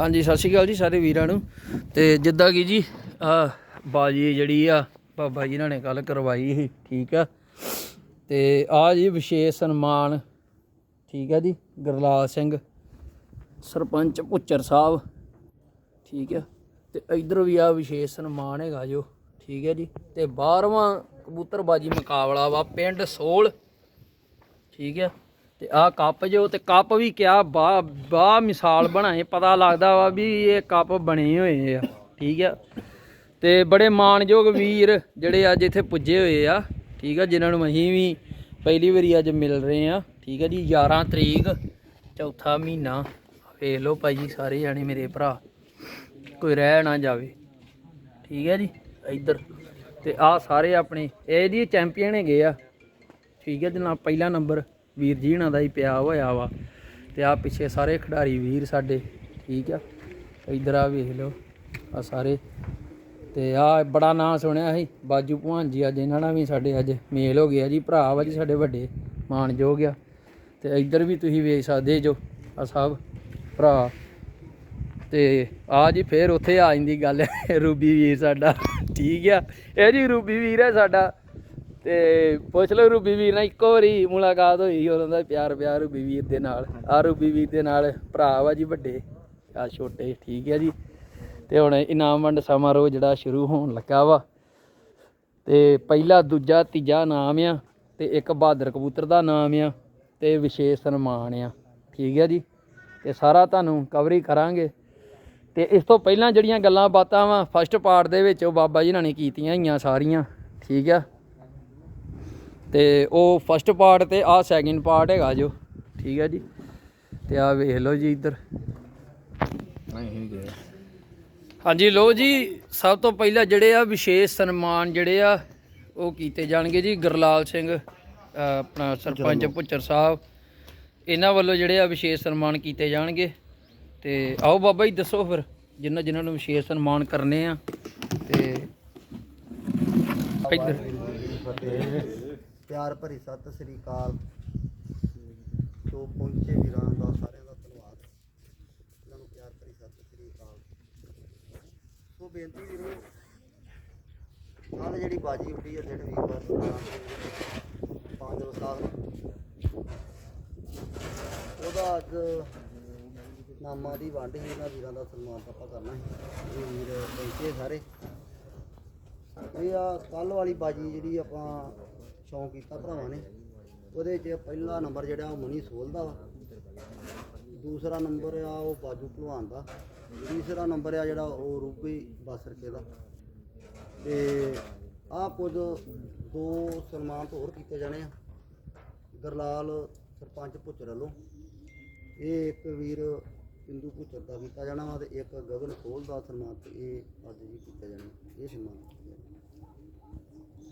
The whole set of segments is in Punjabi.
ਹਾਂਜੀ, ਸਤਿ ਸ਼੍ਰੀ ਅਕਾਲ ਜੀ ਸਾਰੇ ਵੀਰਾਂ ਨੂੰ। ਤੇ ਜਿੱਦਾਂ ਕਿ ਜੀ, ਆ ਬਾਜੀ ਜਿਹੜੀ ਆ, ਬਾਬਾ ਜੀ ਇਹਨਾਂ ਨੇ ਕੱਲ ਕਰਵਾਈ ਸੀ, ਠੀਕ ਆ। ਤੇ ਆ ਜੀ ਵਿਸ਼ੇਸ਼ ਸਨਮਾਨ, ਠੀਕ ਆ ਜੀ, ਗੁਰਲਾਲ ਸਿੰਘ, ਸਰਪੰਚ ਪੁੱਚਰ ਸਾਹਿਬ, ਠੀਕ ਆ। ਤੇ ਇਧਰ ਵੀ ਆ ਵਿਸ਼ੇਸ਼ ਸਨਮਾਨ ਹੈਗਾ ਜੋ, ਠੀਕ ਹੈ ਜੀ। ਤੇ 12ਵਾਂ ਕਬੂਤਰਬਾਜੀ ਮੁਕਾਬਲਾ ਵਾ ਪਿੰਡ ਸੋਲ, ਠੀਕ ਹੈ ਤੇ ਆਹ ਕੱਪ ਜੋ ਤੇ ਕੱਪ ਵੀ ਕਿਆ ਬਾ ਬਾ ਮਿਸਾਲ ਬਣਾਏ, ਪਤਾ ਲੱਗਦਾ ਵਾ ਵੀ ਇਹ ਕੱਪ ਬਣੇ ਹੋਏ ਆ, ਠੀਕ ਆ। ਤੇ ਬੜੇ ਮਾਣਯੋਗ ਵੀਰ ਜਿਹੜੇ ਅੱਜ ਇੱਥੇ ਪੁੱਜੇ ਹੋਏ ਆ, ਠੀਕ ਆ, ਜਿਨ੍ਹਾਂ ਨੂੰ ਅਸੀਂ ਵੀ ਪਹਿਲੀ ਵਾਰੀ ਅੱਜ ਮਿਲ ਰਹੇ ਆ, ਠੀਕ ਆ ਜੀ 11 ਤਰੀਕ, ਚੌਥਾ ਮਹੀਨਾ। ਵੇਖ ਲਓ ਭਾਈ ਜੀ, ਸਾਰੇ ਜਾਣੇ ਮੇਰੇ ਭਰਾ, ਕੋਈ ਰਹਿ ਨਾ ਜਾਵੇ, ਠੀਕ ਹੈ ਜੀ, ਇੱਧਰ। ਤੇ ਆ ਸਾਰੇ ਆਪਣੇ, ਇਹ ਜੀ ਚੈਂਪੀਅਨ ਹੈਗੇ ਆ, ਠੀਕ ਹੈ ਜਨਾਬ ਪਹਿਲਾ ਨੰਬਰ। ਵੀਰ ਜੀ ਹੁਣਾਂ ਦਾ ਹੀ ਪਿਆ ਹੋਇਆ ਵਾ ਤੇ ਆ ਪਿੱਛੇ ਸਾਰੇ ਖਿਡਾਰੀ ਵੀਰ ਸਾਡੇ, ਠੀਕ ਆ? ਇੱਧਰ ਆ ਵੇਖ ਲਓ ਆ ਸਾਰੇ। ਤੇ ਆ ਬੜਾ ਨਾਂ ਸੁਣਿਆ ਸੀ, ਬਾਜੂ ਭਵਾਨ ਜੀ ਅੱਜ ਇਹਨਾਂ ਨਾਲ ਵੀ ਸਾਡੇ ਅੱਜ ਮੇਲ ਹੋ ਗਿਆ ਜੀ, ਭਰਾ ਵਾ ਜੀ ਸਾਡੇ ਵੱਡੇ ਮਾਣਯੋਗ ਆ। ਤੇ ਇੱਧਰ ਵੀ ਤੁਸੀਂ ਵੇਖ ਸਕਦੇ ਜੋ ਆ ਸਭ ਭਰਾ। ਤੇ ਆ ਜੀ ਫੇਰ ਉੱਥੇ ਆ ਜਾਂਦੀ ਗੱਲ, ਰੂਬੀ ਵੀਰ ਸਾਡਾ, ਠੀਕ ਆ? ਇਹ ਜੀ ਰੂਬੀ ਵੀਰ ਹੈ ਸਾਡਾ। ਤੇ ਪੁੱਛ ਲਓ ਰੂਬੀ ਵੀਰ ਨਾਲ ਇੱਕੋ ਵਾਰੀ ਮੁਲਾਕਾਤ ਹੋਈ ਉਹਨਾਂ ਦਾ ਪਿਆਰ ਪਿਆਰ ਰੂਬੀ ਵੀਰ ਦੇ ਨਾਲ। ਆ ਰੂਬੀ ਵੀਰ ਦੇ ਨਾਲ ਭਰਾ ਵਾ ਜੀ ਵੱਡੇ ਆ ਛੋਟੇ, ਠੀਕ ਹੈ ਜੀ। ਤੇ ਹੁਣ ਇਨਾਮ ਵੰਡ ਸਮਾਰੋਹ ਜਿਹੜਾ ਸ਼ੁਰੂ ਹੋਣ ਲੱਗਾ ਵਾ। ਤੇ ਪਹਿਲਾ, ਦੂਜਾ, ਤੀਜਾ ਨਾਮ ਆ ਤੇ ਇੱਕ ਬਹਾਦਰ ਕਬੂਤਰ ਦਾ ਨਾਮ ਆ ਤੇ ਵਿਸ਼ੇਸ਼ ਸਨਮਾਨ ਆ, ਠੀਕ ਹੈ ਜੀ। ਤੇ ਸਾਰਾ ਤੁਹਾਨੂੰ ਕਵਰੀ ਕਰਾਂਗੇ। ਤੇ ਇਸ ਤੋਂ ਪਹਿਲਾਂ ਜਿਹੜੀਆਂ ਗੱਲਾਂ ਬਾਤਾਂ ਵਾ ਫਸਟ ਪਾਰਟ ਦੇ ਵਿੱਚ ਉਹ ਬਾਬਾ ਜੀ ਨਾਲ ਨੇ ਕੀਤੀਆਂ ਹੀਆਂ ਸਾਰੀਆਂ, ਠੀਕ ਆ। ਤੇ ਉਹ ਫਸਟ ਪਾਰਟ ਤੇ ਆ ਸੈਕਿੰਡ ਪਾਰਟ ਹੈਗਾ ਜੋ। ਠੀਕ ਆ ਜੀ। ਤੇ ਆ ਵੇਖ ਲਓ ਜੀ ਇੱਧਰ। ਹਾਂਜੀ ਲੋ ਜੀ ਸਭ ਤੋਂ ਪਹਿਲਾਂ ਜਿਹੜੇ ਆ ਵਿਸ਼ੇਸ਼ ਸਨਮਾਨ ਜਿਹੜੇ ਆ ਉਹ ਕੀਤੇ ਜਾਣਗੇ ਜੀ ਗੁਰਲਾਲ ਸਿੰਘ ਆਪਣਾ ਸਰਪੰਚ ਪੁੱਚਰ ਸਾਹਿਬ। ਇਹਨਾਂ ਵੱਲੋਂ ਜਿਹੜੇ ਆ ਵਿਸ਼ੇਸ਼ ਸਨਮਾਨ ਕੀਤੇ ਜਾਣਗੇ। ਤੇ ਆਓ ਬਾਬਾ ਜੀ ਦੱਸੋ ਫਿਰ ਜਿਨ੍ਹਾਂ ਜਿਨ੍ਹਾਂ ਨੂੰ ਵਿਸ਼ੇਸ਼ ਸਨਮਾਨ ਕਰਨੇ ਆ। ਤੇ ਇੱਧਰ। ਪਿਆਰ ਭਰੀ ਸਤਿ ਸ੍ਰੀ ਅਕਾਲ। ਜੋ ਪਹੁੰਚੇ ਵੀਰਾਂ ਦਾ, ਸਾਰਿਆਂ ਦਾ ਧੰਨਵਾਦ। ਇਹਨਾਂ ਨੂੰ ਪਿਆਰ ਭਰੀ ਸਤਿ ਸ੍ਰੀ ਅਕਾਲ। ਸੋ ਬੇਨਤੀ ਵੀਰੋ ਕੱਲ ਜਿਹੜੀ ਬਾਜੀ ਉੱਡੀ ਹੈ ਜਿਹੜੇ ਵੀਰਵਾਰ ਨੂੰ, ਪੰਜ ਵਸਾਲ ਉਹਦਾ ਅੱਜ ਨਾਮਾਂ ਦੀ ਵੰਡ ਹੀ ਇਹਨਾਂ ਵੀਰਾਂ ਦਾ ਸਨਮਾਨ ਆਪਾਂ ਕਰਨਾ ਸੀ। ਇਹ ਵੀਰ ਪਹੁੰਚੇ ਸਾਰੇ। ਇਹ ਆ ਕੱਲ ਵਾਲੀ ਬਾਜੀ ਜਿਹੜੀ ਆਪਾਂ ਸ਼ੌਂਕ ਕੀਤਾ ਭਰਾਵਾਂ ਨੇ। ਉਹਦੇ 'ਚ ਪਹਿਲਾ ਨੰਬਰ ਜਿਹੜਾ ਉਹ ਮਨੀ ਸੋਲ ਦਾ ਵਾ। ਦੂਸਰਾ ਨੰਬਰ ਆ ਉਹ ਬਾਜੂ ਭਲਵਾਨ ਦਾ। ਤੀਸਰਾ ਨੰਬਰ ਆ ਜਿਹੜਾ ਉਹ ਰੂਪੀ ਬਾਸਰਕੇ ਦਾ। ਤੇ ਆ ਕੁਝ ਦੋ ਸਨਮਾਨ ਹੋਰ ਕੀਤੇ ਜਾਣੇ ਆ। ਗਰਲਾਲ ਸਰਪੰਚ ਭੁੱਚਰ ਵੱਲੋਂ। ਇਹ ਇੱਕ ਵੀਰ ਇੰਦੂ ਭੁੱਚਰ ਦਾ ਕੀਤਾ ਜਾਣਾ ਵਾ ਤੇ ਇੱਕ ਗਗਨ ਖੋਲ ਦਾ ਸਨਮਾਨ ਇਹ ਅੱਜ ਜੀ ਕੀਤਾ ਜਾਣਾ ਇਹ ਸਨਮਾਨ ਕੀਤਾ ਜਾਣਾ।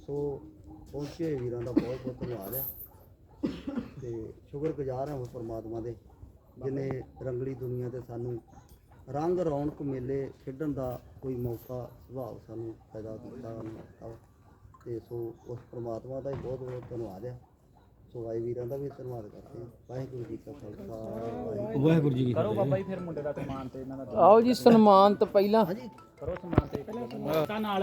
ਸੋ ਪਹੁੰਚੇ ਵੀਰਾਂ ਦਾ ਬਹੁਤ ਬਹੁਤ ਧੰਨਵਾਦ ਹੈ। ਤੇ ਸ਼ੁਕਰਗੁਜ਼ਾਰ ਹਾਂ ਉਸ ਪਰਮਾਤਮਾ ਦੇ ਜਿਨੇ ਰੰਗਲੀ ਦੁਨੀਆ ਤੇ ਸਾਨੂੰ ਰੰਗ ਰੌਣਕ ਮੇਲੇ ਖੇਡਣ ਦਾ ਕੋਈ ਮੌਕਾ ਸੁਭਾਅ ਸਾਨੂੰ ਪੈਦਾ ਕੀਤਾ ਦਿੱਤਾ ਵਾ। ਤੇ ਸੋ ਉਸ ਪਰਮਾਤਮਾ ਦਾ ਹੀ ਬਹੁਤ ਬਹੁਤ ਧੰਨਵਾਦ ਹੈ। ਸੋ ਭਾਈ ਵੀਰਾਂ ਦਾ ਵੀ ਧੰਨਵਾਦ ਕਰਦੇ ਹਾਂ ਵਾਹਿਗੁਰੂ ਜੀ ਕਾ ਖਾਲਸਾ ਵਾਹਿਗੁਰੂ ਵਾਹਿਗੁਰੂ ਜੀ ਕੀ ਕਰੋ ਬਾਬਾ ਜੀ ਫਿਰ ਮੁੰਡੇ ਦਾ ਸਨਮਾਨ ਤੇ ਇਹਨਾਂ ਦਾ। ਆਓ ਜੀ ਸਨਮਾਨ ਤੋਂ ਪਹਿਲਾਂ। ਹਾਂਜੀ। ਕਰੋ ਤੇ ਨਾਲ।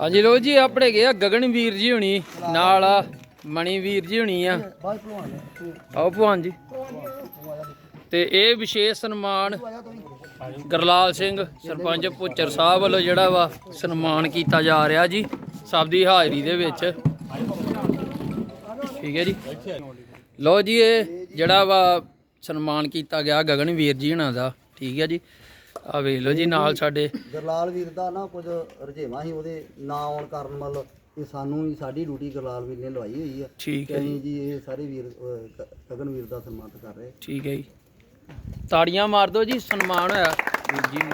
ਹਾਂਜੀ ਲੋ ਜੀ ਆਪਣੇ ਗਏ ਆ ਗਗਨ ਵੀਰ ਜੀ ਹੁਣੀ ਨਾਲ ਆ ਮਣੀ ਵੀਰ ਜੀ ਹੁਣੀ ਆ। ਆਓ ਭਵਾਨ ਜੀ। ਤੇ ਇਹ ਵਿਸ਼ੇਸ਼ ਸਨਮਾਨ ਗਰਲਾਲ ਸਿੰਘ ਸਰਪੰਚ ਪੁੱਚਰ ਸਾਹਿਬ ਵੱਲੋਂ ਜਿਹੜਾ ਵਾ ਸਨਮਾਨ ਕੀਤਾ ਜਾ ਰਿਹਾ ਜੀ ਸਭ ਦੀ ਹਾਜ਼ਰੀ ਦੇ ਵਿੱਚ। ਠੀਕ ਹੈ ਜੀ। ਲੋ ਜੀ ਇਹ ਜਿਹੜਾ ਵਾ ਸਨਮਾਨ ਕੀਤਾ ਗਿਆ ਗਗਨ ਵੀਰ ਜੀ ਹੁਣਾਂ ਦਾ। ਠੀਕ ਹੈ ਜੀ। ਆ ਵੇਖ ਲਓ ਜੀ ਨਾਲ ਸਾਡੇ ਗਰਲਾਲ ਵੀਰ ਦਾ ਨਾ ਕੁਝ ਰੁਝੇਵਾਂ ਸੀ ਉਹਦੇ ਨਾ ਆਉਣ ਕਾਰਨ ਮਤਲਬ ਇਹ ਸਾਨੂੰ ਹੀ ਸਾਡੀ ਡਿਊਟੀ ਗਰਲਾਲ ਵੀਰ ਨੇ ਲਵਾਈ ਹੋਈ ਆ। ਠੀਕ ਹੈ ਜੀ। ਜੀ ਇਹ ਸਾਰੇ ਵੀਰ ਗਗਨ ਵੀਰ ਦਾ ਸਨਮਾਨਿਤ ਕਰ ਰਹੇ ਠੀਕ ਹੈ ਜੀ। ਤਾੜੀਆਂ ਮਾਰ ਦਿਓ ਜੀ ਸਨਮਾਨ ਹੋਇਆ। ਜੀ ਨੂੰ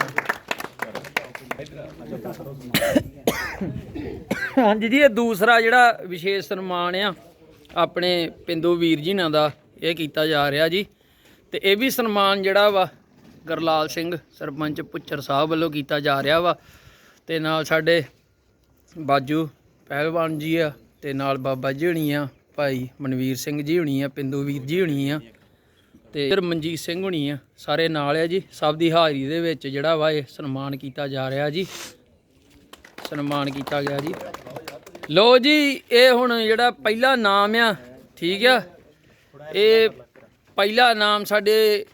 ਹਾਂਜੀ ਜੀ ਇਹ ਦੂਸਰਾ ਜਿਹੜਾ ਵਿਸ਼ੇਸ਼ ਸਨਮਾਨ ਆ ਆਪਣੇ ਪਿੰਦੂ ਵੀਰ ਜੀ ਨਾਲ ਦਾ ਇਹ ਕੀਤਾ ਜਾ ਰਿਹਾ ਜੀ। ਤੇ ਇਹ ਵੀ ਸਨਮਾਨ ਜਿਹੜਾ ਵਾ ਗਰਲਾਲ ਸਿੰਘ, ਸਰਪੰਚ ਪੁੱਚਰ ਸਾਹਿਬ ਵੱਲੋਂ ਕੀਤਾ ਜਾ ਰਿਹਾ ਵਾ। ਤੇ ਨਾਲ ਸਾਡੇ ਬਾਜੂ ਪਹਿਲਵਾਨ ਜੀ ਆ, ਤੇ ਨਾਲ ਬਾਬਾ ਜੀ ਹੋਣੀ ਆ, ਭਾਈ ਮਨਵੀਰ ਸਿੰਘ ਜੀ ਹੋਣੀ ਆ, ਪਿੰਦੂ ਵੀਰ ਜੀ ਹੋਣੀ ਆ, ਤੇ ਫਿਰ ਮਨਜੀਤ ਸਿੰਘ ਹੋਣੀ ਆ, ਸਾਰੇ ਨਾਲ ਆ ਜੀ। ਸਭ ਦੀ ਹਾਜ਼ਰੀ ਦੇ ਵਿੱਚ ਜਿਹੜਾ ਵਾ ਇਹ ਸਨਮਾਨ ਕੀਤਾ ਜਾ ਰਿਹਾ ਜੀ। ਸਨਮਾਨ ਕੀਤਾ ਗਿਆ ਜੀ। ਲੋ ਜੀ, ਇਹ ਹੁਣ ਜਿਹੜਾ ਪਹਿਲਾ ਨਾਮ ਆ, ਠੀਕ ਆ? ਇਹ ਪਹਿਲਾ ਨਾਮ ਸਾਡੇ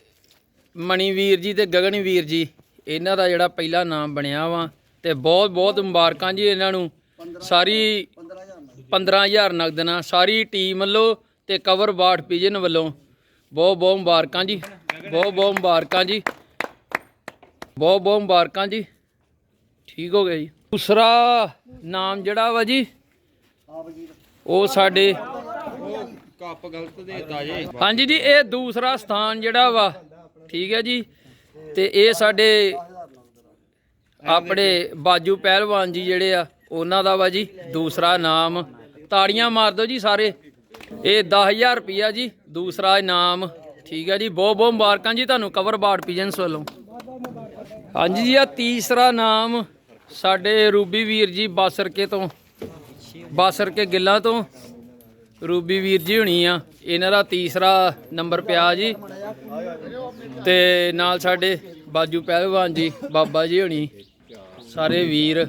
ਮਣੀਵੀਰ ਜੀ ਤੇ ਗਗਨਵੀਰ ਜੀ ਇਹਨਾਂ ਦਾ ਜਿਹੜਾ ਪਹਿਲਾ ਨਾਮ ਬਣਿਆ ਵਾ ਤੇ ਬਹੁਤ ਬਹੁਤ ਮੁਬਾਰਕਾਂ ਜੀ ਇਹਨਾਂ ਨੂੰ। ਸਾਰੀ 15000 ਨਗਦ ਨਾਲ ਸਾਰੀ ਟੀਮ ਵੱਲੋਂ ਤੇ ਕਵਰ ਬਾਟ ਪਿਜਨ ਵੱਲੋਂ ਬਹੁਤ ਬਹੁਤ ਮੁਬਾਰਕਾਂ ਜੀ ਬਹੁਤ ਬਹੁਤ ਮੁਬਾਰਕਾਂ ਜੀ ਬਹੁਤ ਬਹੁਤ ਮੁਬਾਰਕਾਂ ਜੀ। ਠੀਕ ਹੋ ਗਿਆ ਜੀ। ਦੂਸਰਾ ਨਾਮ ਜਿਹੜਾ ਵਾ ਜੀ ਉਹ ਸਾਡੇ ਕੱਪ ਗਲਤ ਦੇਤਾ ਜੇ। ਹਾਂਜੀ ਜੀ ਇਹ ਦੂਸਰਾ ਸਥਾਨ ਜਿਹੜਾ ਵਾ ਠੀਕ ਹੈ ਜੀ। ਤੇ ਇਹ ਸਾਡੇ ਆਪਣੇ ਬਾਜੂ ਪਹਿਲਵਾਨ ਜੀ ਜਿਹੜੇ ਆ, ਉਹਨਾਂ ਦਾ ਵਾ ਜੀ, ਦੂਸਰਾ ਨਾਮ। ਤਾੜੀਆਂ ਮਾਰ ਦਿਓ ਜੀ ਸਾਰੇ। ਇਹ 10000 ਰੁਪਿਆ ਜੀ, ਦੂਸਰਾ ਇਨਾਮ ਠੀਕ ਹੈ ਜੀ, ਬਹੁਤ ਬਹੁਤ ਮੁਬਾਰਕਾਂ ਜੀ ਤੁਹਾਨੂੰ, ਕਵਰ ਬਾੜ ਪੀਜਨਸ ਵੱਲੋਂ। ਹਾਂਜੀ ਜੀ ਆ ਤੀਸਰਾ ਨਾਮ ਸਾਡੇ ਰੂਬੀ ਵੀਰ ਜੀ, ਬਾਸਰਕੇ ਤੋਂ, ਬਾਸਰਕੇ ਗਿੱਲਾਂ ਤੋਂ। ਰੂਬੀ ਵੀਰ ਜੀ ਹੁਣੀ ਆ। ਇਹਨਾਂ ਦਾ ਤੀਸਰਾ ਨੰਬਰ ਪਿਆ ਜੀ। ਤੇ ਨਾਲ ਸਾਡੇ ਬਾਜੂ ਪਹਿਲਵਾਨ ਜੀ, ਬਾਬਾ ਜੀ ਹੁਣੀ। ਸਾਰੇ ਵੀਰ।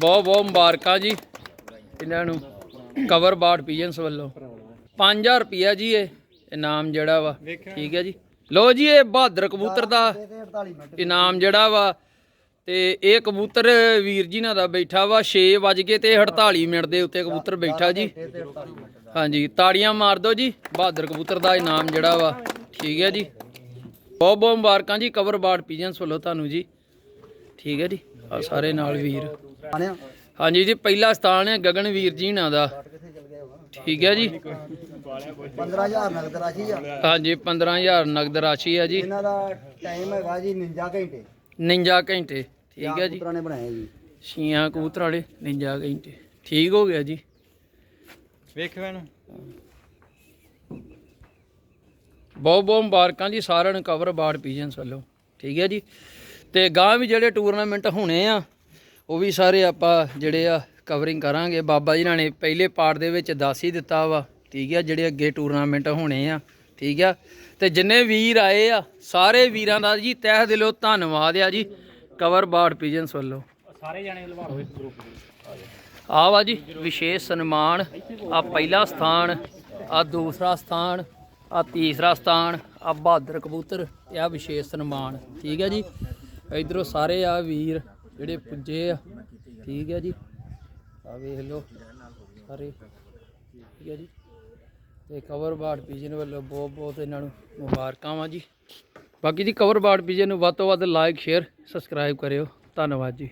ਬਹੁਤ ਬਹੁਤ ਮੁਬਾਰਕਾਂ ਜੀ। ਇਹਨਾਂ ਨੂੰ ਕਵਰ ਬਾੜ ਪੀਜਨਸ ਵੱਲੋਂ। 5000 ਰੁਪਿਆ ਜੀ ਇਹ ਇਨਾਮ ਜਿਹੜਾ ਵਾ। ਠੀਕ ਹੈ ਜੀ। ਲੋ ਜੀ, ਇਹ ਬਹਾਦਰ ਕਬੂਤਰ ਦਾ ਇਨਾਮ ਜਿਹੜਾ ਵਾ। ਤੇ ਇਹ ਕਬੂਤਰ ਵੀਰ ਜੀ ਨਾਲ ਦਾ ਬੈਠਾ ਵਾ 6 ਵਜ ਕੇ ਤੇ 48 ਮਿੰਟ ਦੇ ਉੱਤੇ ਕਬੂਤਰ ਬੈਠਾ ਜੀ। ਤੇ 48 ਮਿੰਟ ਹਾਂਜੀ, ਤਾੜੀਆਂ ਮਾਰ ਦਿਓ ਜੀ, ਬਹਾਦਰ ਕਬੂਤਰ ਦਾ ਇਨਾਮ ਜਿਹੜਾ ਵਾ, ਠੀਕ ਹੈ ਜੀ। ਬਹੁਤ ਬਹੁਤ ਮੁਬਾਰਕਾਂ ਜੀ ਕਵਰ ਬਾੜ ਪੀਜਨਸ ਵੱਲੋਂ ਤੁਹਾਨੂੰ ਜੀ, ਠੀਕ ਹੈ ਜੀ ਆ ਸਾਰੇ ਨਾਲ ਵੀਰ। ਹਾਂਜੀ ਜੀ, ਪਹਿਲਾ ਸਥਾਨ ਹੈ ਗਗਨਵੀਰ ਜੀ ਨਾਂ ਦਾ, ਠੀਕ ਹੈ ਜੀ। 15000 ਨਗਦ ਰਾਸ਼ੀ ਆ ਹਾਂਜੀ 15000 ਨਗਦ ਰਾਸ਼ੀ ਹੈ ਜੀ। ਇਹਨਾਂ ਦਾ ਟਾਈਮ ਹੈਗਾ ਜੀ 49 ਘੰਟੇ। 49 ਘੰਟੇ ਠੀਕ ਹੈ ਜੀ। ਪੁੱਤਰਾਂ ਨੇ ਬਣਾਇਆ ਜੀ। ਛੀਆਂ ਕਬੂਤਰ ਵਾਲੇ 49 ਘੰਟੇ। ਠੀਕ ਹੋ ਗਿਆ ਜੀ। ਵੇਖਿਓ ਇਹਨੂੰ ਬਹੁਤ ਬਹੁਤ ਮੁਬਾਰਕਾਂ ਜੀ ਸਾਰਿਆਂ ਨੂੰ ਕਵਰ ਬਾੜ ਪੀਜਨਸ ਵੱਲੋਂ। ਠੀਕ ਹੈ ਜੀ। ਤੇ ਗਾਂ ਵੀ ਜਿਹੜੇ ਟੂਰਨਾਮੈਂਟ ਹੋਣੇ ਆ ਉਹ ਵੀ ਸਾਰੇ ਆਪਾਂ ਜਿਹੜੇ ਆ ਕਵਰਿੰਗ ਕਰਾਂਗੇ। ਬਾਬਾ ਜੀ ਨੇ ਪਹਿਲੇ ਪਾਰਟ ਦੇ ਵਿੱਚ ਦੱਸ ਹੀ ਦਿੱਤਾ ਵਾ। ਠੀਕ ਹੈ ਜਿਹੜੇ ਅੱਗੇ ਟੂਰਨਾਮੈਂਟ ਹੋਣੇ ਆ। ਠੀਕ ਆ ਤੇ ਜਿੰਨੇ ਵੀਰ ਆਏ ਆ ਸਾਰੇ ਵੀਰਾਂ ਦਾ ਜੀ ਤਹਿ ਦਿਲੋਂ ਧੰਨਵਾਦ ਆ ਜੀ। ਕਵਰ ਬਾੜ ਪੀਜਨਸ ਵੱਲੋਂ। ਸਾਰੇ ਜਾਣੇ ਲਵਾੜੋ ਇਸ ਗਰੁੱਪ ਦੇ ਆ ਵਾ ਜੀ ਵਿਸ਼ੇਸ਼ ਸਨਮਾਨ ਆ ਪਹਿਲਾ ਸਥਾਨ ਆ ਦੂਸਰਾ ਸਥਾਨ ਆ ਤੀਸਰਾ ਸਥਾਨ ਆ ਬਹਾਦਰ ਕਬੂਤਰ ਆ ਵਿਸ਼ੇਸ਼ ਸਨਮਾਨ। ਠੀਕ ਹੈ ਜੀ? ਇਧਰੋਂ ਸਾਰੇ ਆ ਵੀਰ ਜਿਹੜੇ ਪੁੱਜੇ ਆ। ਠੀਕ ਹੈ ਜੀ? ਆ ਵੇਖ ਲਓ। ਸਾਰੇ। ਠੀਕ ਹੈ ਜੀ? ਤੇ ਕਵਰ ਬਾੜ ਪੀਜਨ ਵੱਲੋਂ ਬਹੁਤ ਬਹੁਤ ਇਹਨਾਂ ਨੂੰ ਮੁਬਾਰਕਾਂ ਵਾ ਜੀ। ਬਾਕੀ ਜੀ ਕਵਰ ਬਾੜ ਪੀਜਨ ਨੂੰ ਵੱਧ ਤੋਂ ਵੱਧ ਲਾਈਕ ਸ਼ੇਅਰ ਸਬਸਕ੍ਰਾਈਬ ਕਰਿਓ। ਧੰਨਵਾਦ ਜੀ।